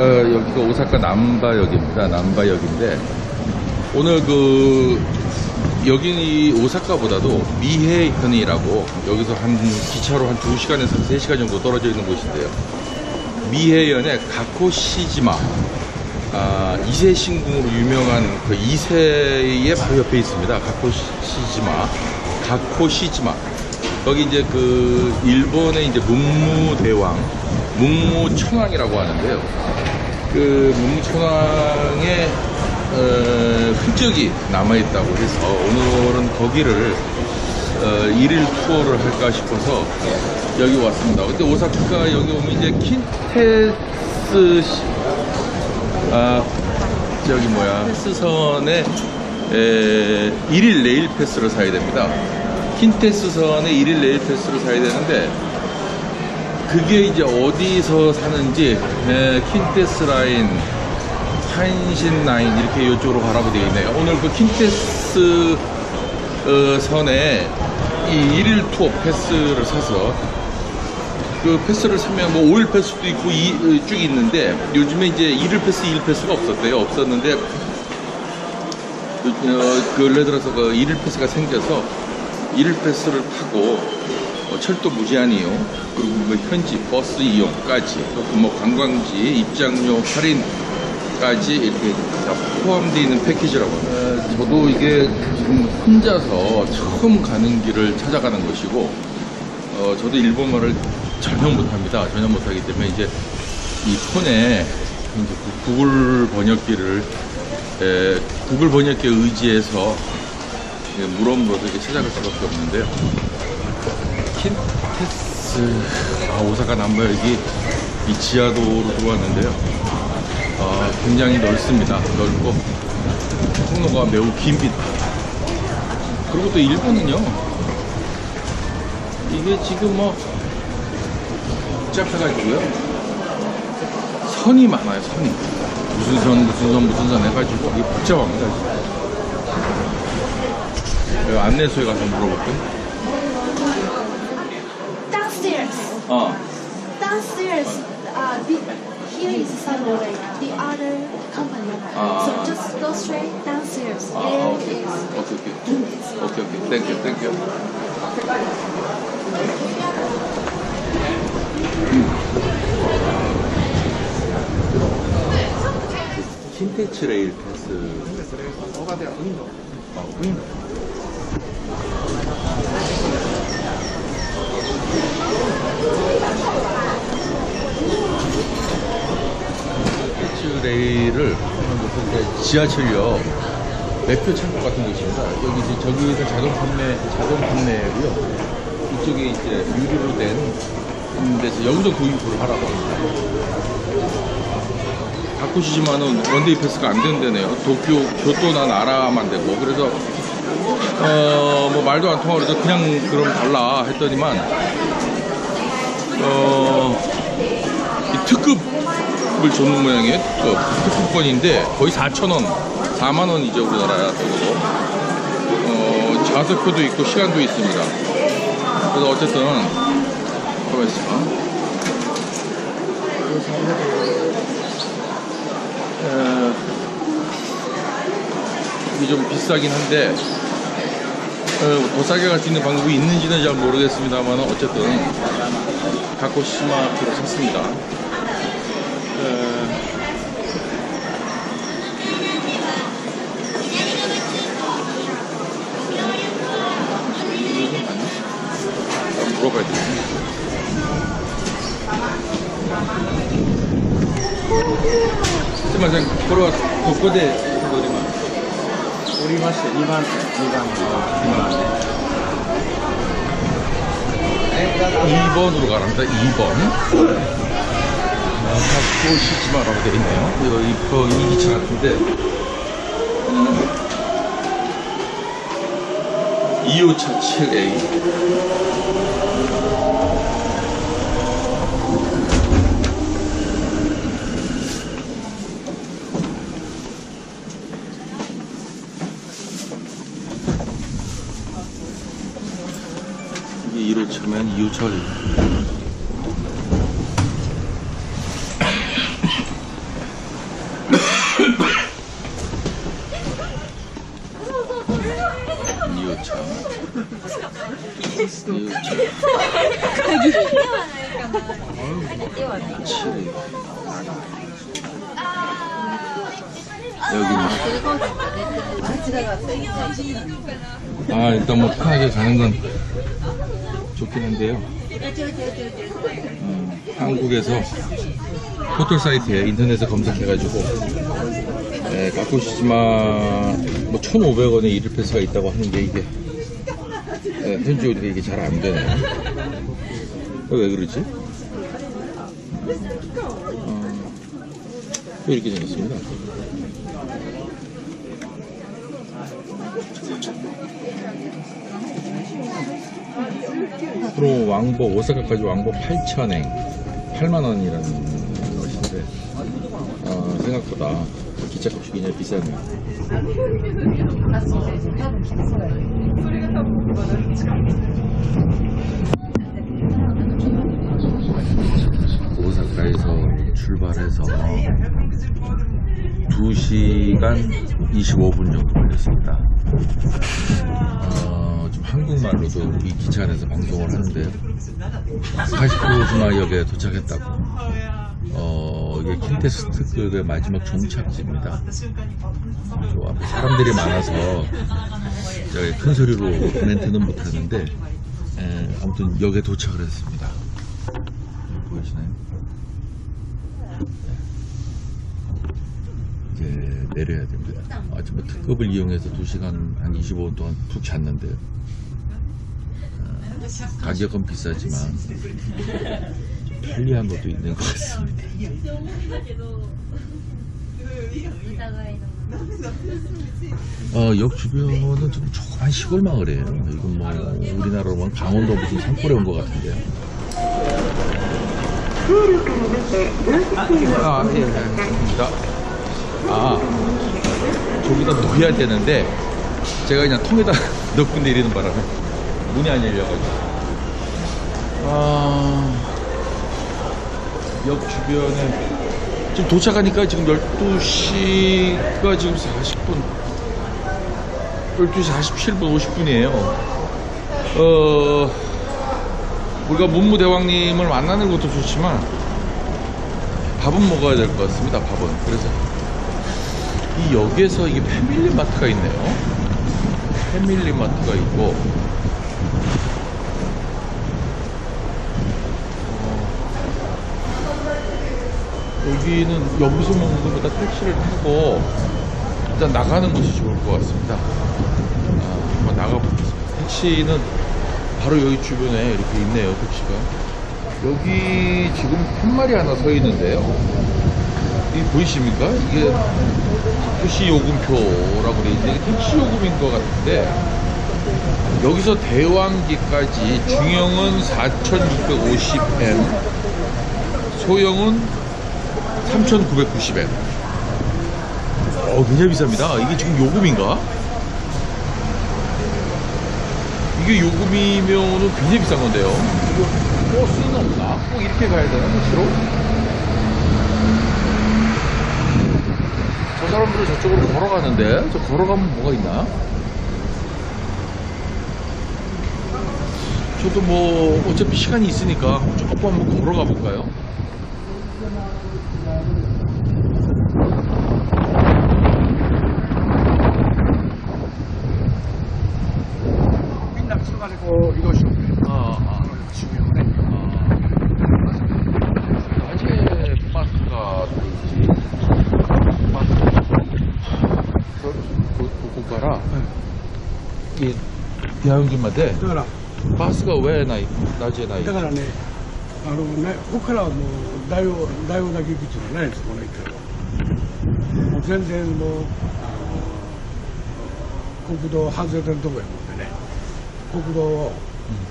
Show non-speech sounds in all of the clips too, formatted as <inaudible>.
어, 여기가 오사카 남바역입니다. 남바역인데 오늘 그 여기는 이 오사카보다도 미해현이라고 여기서 한 기차로 한 2시간에서 3시간 정도 떨어져 있는 곳인데요. 미해현의 가코시지마 아, 이세 신궁으로 유명한 그 이세의 바로 옆에 있습니다. 가코시지마 가코시지마 거기 이제 그 일본의 이제 문무대왕 문무천왕이라고 하는데요. 그 문무천왕의 어, 흔적이 남아있다고 해서 오늘은 거기를 어, 일일 투어를 할까 싶어서 여기 왔습니다. 근데 오사카 여기 오면 이제 킨테스 시- 아 저기 뭐야 킨테스선에 에, 일일 레일 패스를 사야 됩니다. 킨테스선에 일일 레일 패스를 사야 되는데 그게 이제 어디서 사는지 에, 킨테스 라인 한신 라인 이렇게 이쪽으로 가라고 되어 있네요. 오늘 그 킨테스 어, 선에 이 일일 투어 패스를 사서 그 패스를 사면 뭐 5일 패스도 있고 이, 어, 쭉 있는데 요즘에 이제 1일 패스, 2일 패스가 없었대요. 없었는데 어, 근래 들어서 그 1일 패스가 생겨서 1일 패스를 타고 어, 철도 무제한 이용 그리고 뭐 현지 버스 이용까지 또뭐 관광지 입장료 할인까지 이렇게 다 포함되어 있는 패키지라고 합니다. 어, 저도 이게 지금 혼자서 처음 가는 길을 찾아가는 것이고 어, 저도 일본어를 전혀 못합니다. 전혀 못하기 때문에 이제 이 폰에 이제 그 구글 번역기를 에, 구글 번역기에 의지해서 예, 물어물어서 이렇게 찾아갈 수밖에 없는데요. 킨테스 아, 오사카 남바역이 이 지하도로 들어왔는데요. 아, 굉장히 넓습니다. 넓고 통로가 매우 깁니다. 그리고 또 일본은요. 이게 지금 뭐 복잡해가지고요. 선이 많아요, 선이. 무슨 선, 무슨 선, 무슨 선 해가지고 이게 복잡합니다. 내가 안내소에 가서 물어볼게. Downstairs. 어. Downstairs. Uh, the, here is subway. The other company. Ah. So just go straight downstairs. 아, and 오케이. it's 오케이, 오케이. 오케이, 오케이. 땡큐, 땡큐. 킨테츠 레일 패스. 아, 음. 킨테츠 레일을 무슨 이제 지하철역 매표 창고 같은 곳입니다. 여기 이제 저기에서 자동 판매, 자동 판매고요. 이쪽에 이제 유리로 된 데서 여기서 구입을 하라고 합니다. 바꾸시지만은 원데이 패스가 안 된다네요. 도쿄, 교토나 나라만 되고. 그래서, 어, 뭐 말도 안 통하고 그래서 그냥 그럼 달라 했더니만, 어, 이 특급 을 줬는 모양이에요. 특급. 특급권인데 거의 4,000원, 4만원이죠, 우리나라 돈으로. 어, 좌석표도 있고 시간도 있습니다. 그래서 어쨌든, 가만있어. 어, 이게 좀 비싸긴 한데 어, 더 싸게 갈 수 있는 방법이 있는지는 잘 모르겠습니다만 어쨌든 가코시마키로 샀습니다. 물어봐야 되겠네. 잠깐만, 그냥 걸어와서 벚꽃에 해버리면. 우리 맛이 2만, 2만, 2만. 2번으로 가랍니다, 2번. 아, 갖고 쉬지 마라고 되어 있네요. 이거 이 기차 같은데. 음. 2호차 7A. 이게 1호차면 2호차를 이웃참 이웃참 여기는 아 일단 뭐 편하게 가는 건 좋긴 한데요. 음, 한국에서 포털 사이트에 인터넷에 검색해가지고 에, 가쿠시마 뭐 1,500원에 일일 패스가 있다고 하는데 이게 에, 현지 우리가 이게 잘 안 되네. 어, 왜 그러지? 어, 또 이렇게 생겼습니다. 그럼 왕복 오사카까지 왕복 8,000엔 8만 원이라는 것인데 어, 생각보다 기차값이 굉장히 비싸네요. 오사카에서 출발해서 2시간 25분 정도 걸렸습니다. 한국말로도 이 기차 안에서 방송을 하는데요. 카시코즈마역에 도착했다고. 어, 이게 킨테스트급의 마지막 종착지입니다. 저 앞에 사람들이 많아서 큰 소리로 멘트는 못하는데 에, 아무튼 역에 도착을 했습니다. 보이시나요? 이제 내려야 됩니다. 아침에 특급을 이용해서 2시간 한 25분 동안 푹 잤는데요. 어, 가격은 비싸지만 편리한 것도 있는 것 같습니다. 어, 역 주변은 좀 조그만 시골 마을이에요. 이건 뭐 우리나라로 보면 강원도 무슨 산골에 온 것 같은데요. 아, 예, 예. 아, 저기다 놓여야 되는데 제가 그냥 통에다 <laughs> 넣고 내리는 바람에 문이 안 열려가지고. 아, 역 주변에 지금 도착하니까 지금 12시가 지금 40분, 12시 47분 50분이에요. 어, 우리가 문무대왕님을 만나는 것도 좋지만 밥은 먹어야 될 것 같습니다. 밥은. 그래서 이 역에서 이게 패밀리 마트가 있네요. 패밀리 마트가 있고 여기는 여기서 먹는 것보다 택시를 타고 일단 나가는 것이 좋을 것 같습니다. 아, 한번 나가보겠습니다. 택시는 바로 여기 주변에 이렇게 있네요, 택시가. 여기 지금 한 마리 하나 서 있는데요. 이 보이십니까? 이게 택시 요금표라고 되어 있는데 택시 요금인 것 같은데 여기서 대왕기까지 중형은 4,650엔, 소형은 3,990엔. 어, 굉장히 비쌉니다. 이게 지금 요금인가? 이게 요금이면은 굉장히 비싼 건데요. 이거 버스는 없나? 꼭 이렇게 가야 되나? 택시로? 저 사람들은 저쪽으로 걸어가는데? 저 걸어가면 뭐가 있나? 저도 뭐, 어차피 시간이 있으니까 조금 한번 걸어가 볼까요? 여기までだからバスが上ないだじゃない。だからねあのねここからはもう大王大王だけ行くっていうのはないですこの一帯は。もう全然もうあの国道外れてるとこやもんでね。国道を、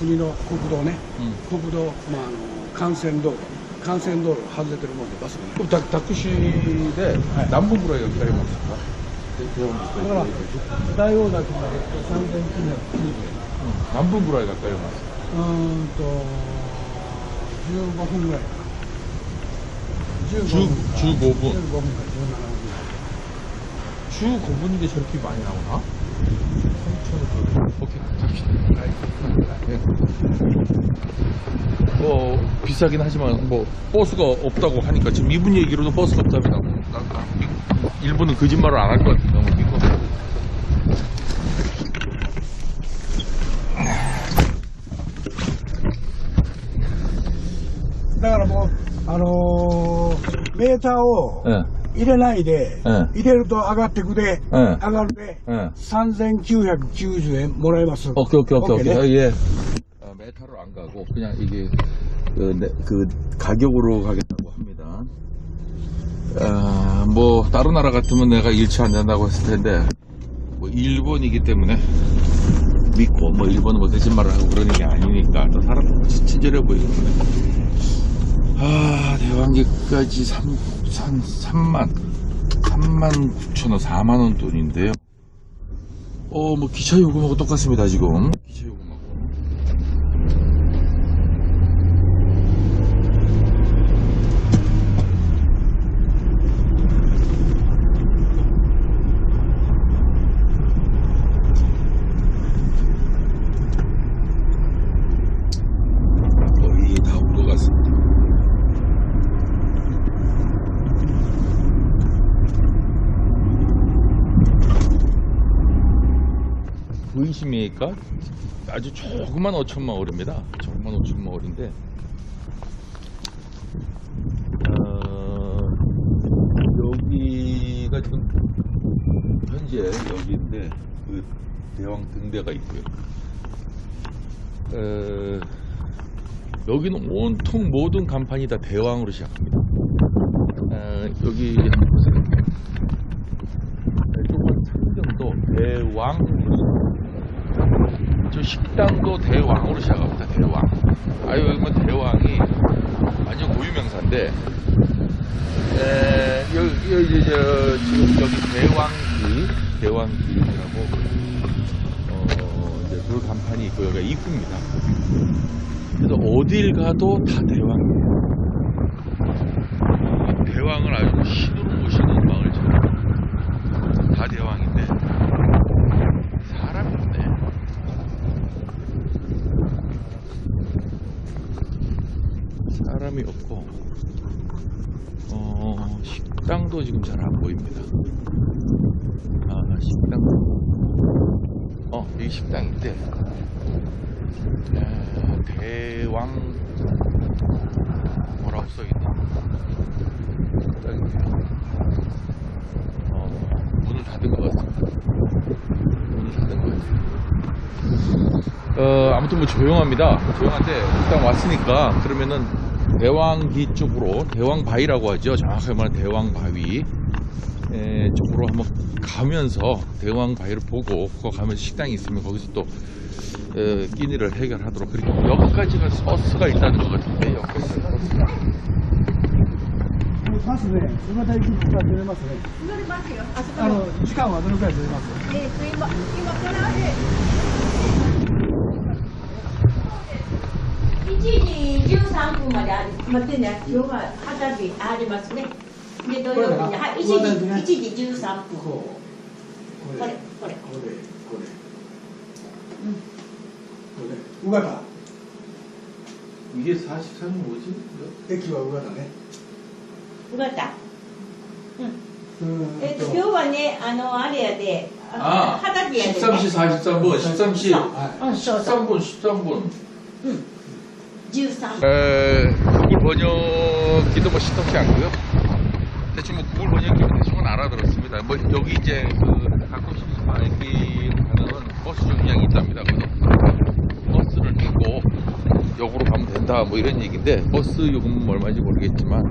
うん、国の国道ね、うん、国道まああの幹線道路。幹線道路外れてるもんでバスがタタクシーで何分ぐらいがかかりますか、はい、だから大王岳まで3000キロ 남북으로 가까이 왔어. うーんと、15分ぐらいかな。 주, 15分。 주 5분. 15分か17分 주 5분인데 저렇게 많이 나오나? 오케이, 갑시다. 네. 뭐, 비싸긴 하지만, 뭐, 버스가 없다고 하니까, 지금 이분 얘기로도 버스가 없답니다. 나, 나, 일본은 거짓말을 안 할 것 같은데, あのーメーターを 예, 入れないで、うん入れると上がってくで、うん上がるで、 예. 3990円もらえます。 오케이, 오케이, 오케이, 오케이, 오케이. 예. 어, 메타로 안 가고, 그냥 이게, 그, 네, 그 가격으로 가겠다고 합니다. 아, 뭐, 다른 나라 같으면 내가 일치 안 된다고 했을 텐데, 뭐, 일본이기 때문에, 믿고, 뭐, 일본은 뭐, 거짓말을 하고 그러는 게 아니니까, 또 사람 친절해 보이고. 아, 대왕기까지 3, 3, 3만, 3만 9천 원, 4만 원 돈인데요. 어, 뭐 기차 요금하고 똑같습니다, 지금. 기차 요금하고. 거의 다 온 것 같습니다. 보이십니까? 아주 조그만 5천 마을입니다. 조그만 5천 마을인데, 어, 여기가 지금 현재 여기인데 그 대왕 등대가 있고요. 어, 여기는 온통 모든 간판이 다 대왕으로 시작합니다. 어, 여기 한번 보세요. 조금 상경도 대왕으로 저 식당도 대왕으로 시작합니다. 대왕. 아유 여기 뭐 대왕이 완전 고유 명사인데 에, 여기, 여기 저, 지금 여기 대왕기 대왕기라고 어, 이제 그 간판이 있고 여기가 입구입니다. 그래서 어딜 가도 다 대왕이에요. 이 대왕을 아주 신으로 모시는 마을처럼 다 대왕인데 사람이 없네. 사람이 없고 어, 식당도 지금 잘 안 보입니다. 아 식당도 어 여기 식당인데 아, 대왕 뭐라고 써있나? 여기 어, 문을 닫은 것 같습니다. 문을 닫은 것 같아요. 어, 아무튼 뭐 조용합니다. 조용한데 일단 왔으니까 그러면은 대왕기 쪽으로 대왕바위라고 하죠. 정확하게 말하면 대왕바위 에, 쪽으로 한번 가면서 대왕바위를 보고 그거 가면서 식당이 있으면 거기서 또 어, 끼니를 해결하도록 그리고 여기까지가 버스가 있다는 것 같은데 여기까지가 버스가 バスね、どのくらい行くか出れますね。 1時13分まであり待ってね今日は花火ありますね。で土曜日にはい1時1時13分。これこれ。これ。これ。これ、うん、これ尾形2時33分50駅はねうんえっと今日はねあのあれやでああ、1時13、分分、うん 에, 구글 번역기도 뭐 시덥지 않고요. 대충 뭐 구글 번역기면 대충은 알아들었습니다. 뭐 여기 이제 그 가끔씩 말기 가는 버스 정류장이 있답니다. 버스를 타고 역으로 가면 된다 뭐 이런 얘기인데 버스 요금은 얼마인지 모르겠지만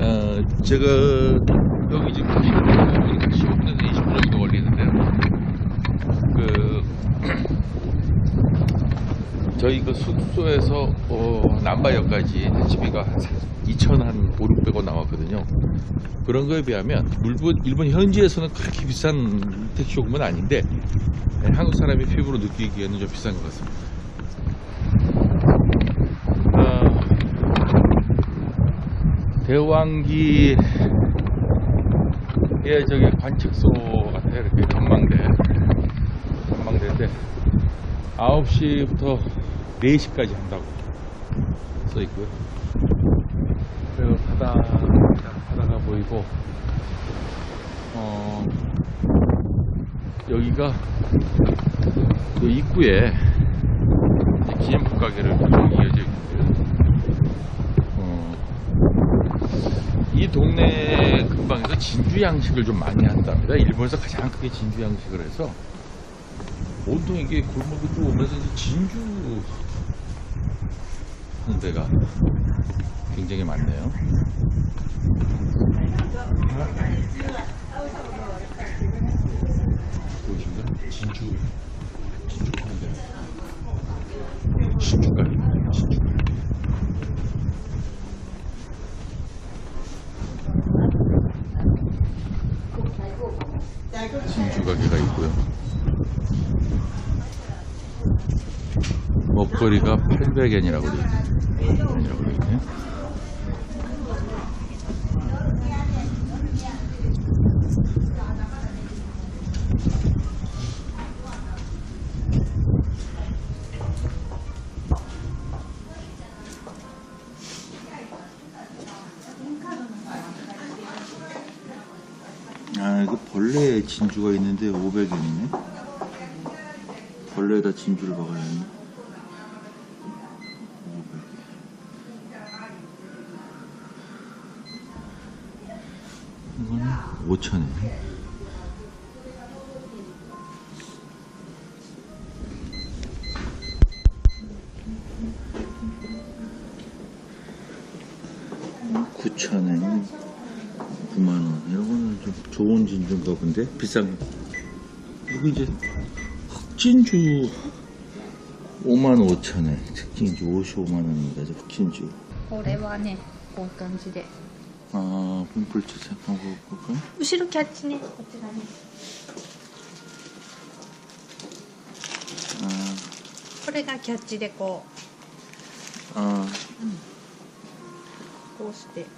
어, 제가 여기 지금 보니까 15분에서 20분 정도 걸리는데요. 그 저희 그 숙소에서 어, 남바역까지 택시비가 2천 한 5, 600원 나왔거든요. 그런 거에 비하면 일본, 일본 현지에서는 그렇게 비싼 택시 요금은 아닌데 예, 한국 사람이 피부로 느끼기에는 좀 비싼 것 같습니다. 아, 대왕기의 저기 관측소 같아요. 이렇게 전망대. 되는데 9시부터 4시까지 한다고 써 있고요. 그리고 바다, 바다가 보이고, 어, 여기가 요 입구에 기념품 가게를 쭉 이어져. 어, 이 동네 근방에서 진주 양식을 좀 많이 한답니다. 일본에서 가장 크게 진주 양식을 해서 온통 이게 골목을 쭉 오면서 진주 데가 굉장히 많네요. 보이신가? 진주 진주 파는 데 진주가 진주 진주 가게가 있고요. 먹거리가 800엔이라고 되어 있네요. 800엔이라고 되어 있네요. 아, 이거 벌레 진주가 있는데 500엔이네. 벌레에다 진주를. 500엔. 이거는 5,000엔. 좋은 진주인가 본데? 비싼 거. 이거 이제 흑진주 5만 5천엔. 특진주 55만원입니다. 흑진주. これはねこういう感じで 아, 핀플츠 잠깐 볼까? 後ろキャッチねこちらね 아, これがキャッチでこ 아, うこうしてこ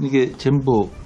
이게 전부 ういう感じ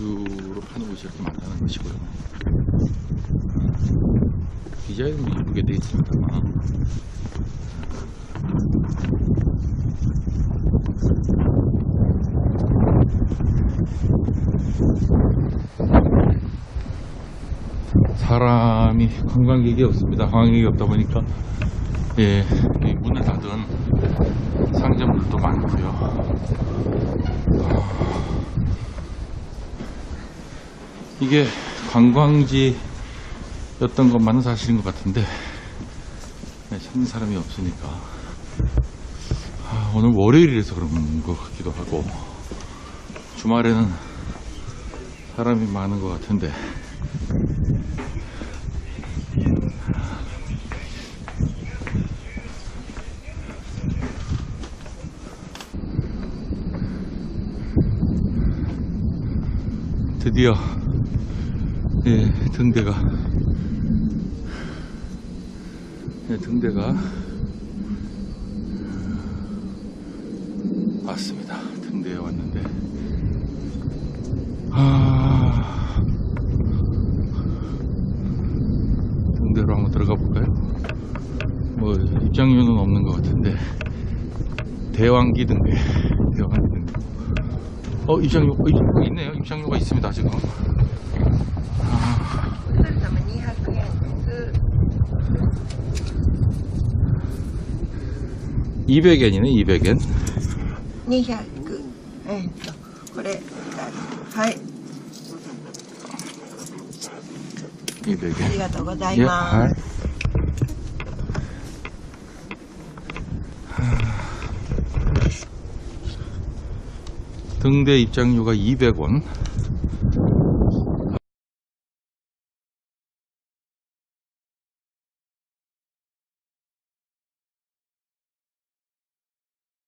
진주로 파는 곳이 이렇게 많다는 것이고요. 디자인은 뭐 이쁘게 되어 있습니다만 사람이 관광객이 없습니다. 관광객이 없다 보니까 예, 이 문을 닫은 상점들도 많고요. 아, 이게 관광지였던 것만은 사실인 것 같은데 네, 찾는 사람이 없으니까. 아, 오늘 월요일이라서 그런 것 같기도 하고 주말에는 사람이 많은 것 같은데. 드디어 예, 등대가. 예, 등대가. 왔습니다. 등대에 왔는데. 아. 등대로 한번 들어가 볼까요? 뭐 입장료는 없는 것 같은데. 대왕기 등대. 대왕기 등대. 어 입장료 어, 입- 있네요. 입장료가 있습니다 지금 200엔이네 200엔 200えっとこれはい 200엔 ありがとうござい 예, ま 아. す、 등대 입장료가 200원